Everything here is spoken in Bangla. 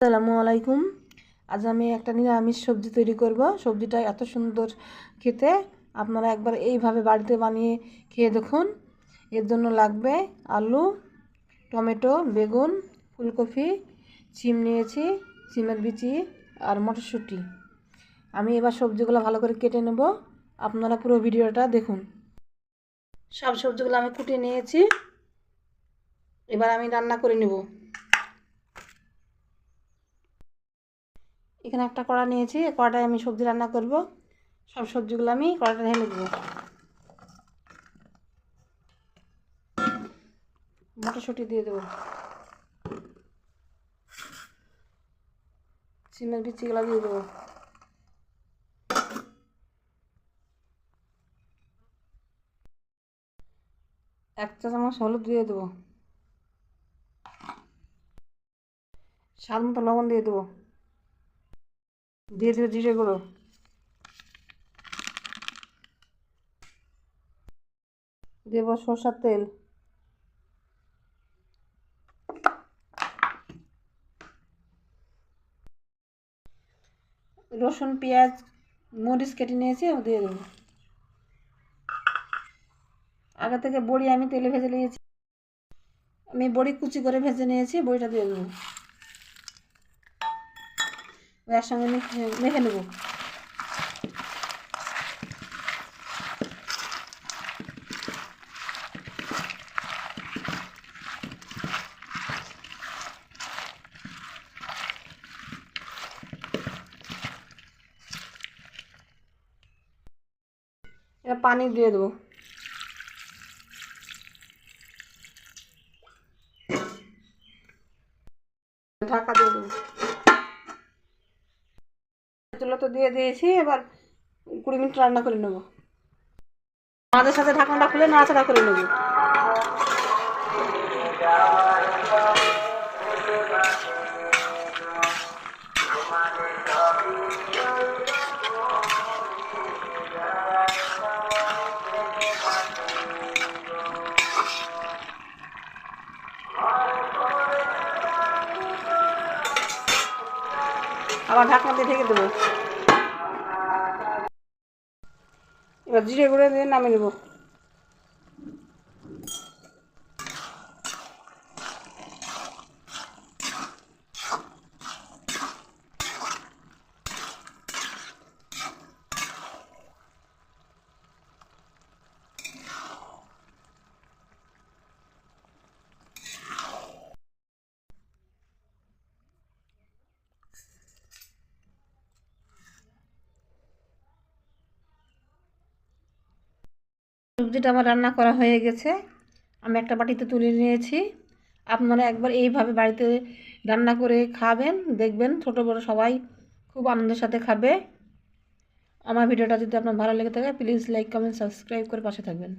আসসালামু আলাইকুম। আজ আমি একটা নিরামিষ সবজি তৈরি করব। সবজিটা এত সুন্দর খেতে। আপনারা একবার এইভাবে বাড়িতে বানিয়ে খেয়ে দেখুন। এর জন্য লাগবে আলু, টমেটো, বেগুন, ফুলকপি সিম নিয়েছি সিমের বিচি আর মটরশুঁটি। আমি এবার সবজিগুলো ভালো করে কেটে নেব। আপনারা পুরো ভিডিওটা দেখুন। সব সবজিগুলো আমি কুটিয়ে নিয়েছি। এবার আমি রান্না করে নেব। এখানে একটা কড়া নিয়েছি কড়াটায় আমি সবজি রান্না করব। সব সবজিগুলো আমি কড়াটা ঢেলে দেবো। মটরশুঁটি দিয়ে দেবো। সিমের বিচিগুলো দিয়ে দেবো। এক চা চামচ হলুদ দিয়ে দেবো। স্বাদ মতো লবণ দিয়ে দেবো। দিয়ে দেবে জিরে গুঁড়ো। দেব সরষার তেল। রসুন, পেঁয়াজ, মরিচ কেটে নিয়েছি দিয়ে দেবো। আগে থেকে বড়ি আমি তেলে ভেজে নিয়েছি। আমি বড়ি কুচি করে ভেজে নিয়েছি, বড়িটা দিয়ে দেবো। একসঙ্গে মেখে মেখে নেব। এবার পানি দিয়ে দেবো। ঢাকা দিয়ে দেবো। চুলো তো দিয়ে দিয়েছি, এবার কুড়ি মিনিট রান্না করে নেব। মাদের সাথে ঢাকনাটা খুলে নাড়াচাড়া করে নেব। আবার ঢাকনা দিয়ে ঢেকে দেবো। এবার জিরে গুঁড়ো দিয়ে নামিয়ে নেব। সবজিটা আমার রান্না করা হয়ে গেছে। আমি একটা বাটিতে তুলে নিয়েছি। আপনারা একবার এইভাবে বাড়িতে রান্না করে খাবেন, দেখবেন ছোট বড় সবাই খুব আনন্দের সাথে খাবে। আমার ভিডিওটা যদি আপনার ভালো লেগে থাকে প্লিজ লাইক কমেন্ট সাবস্ক্রাইব করে পাশে থাকবেন।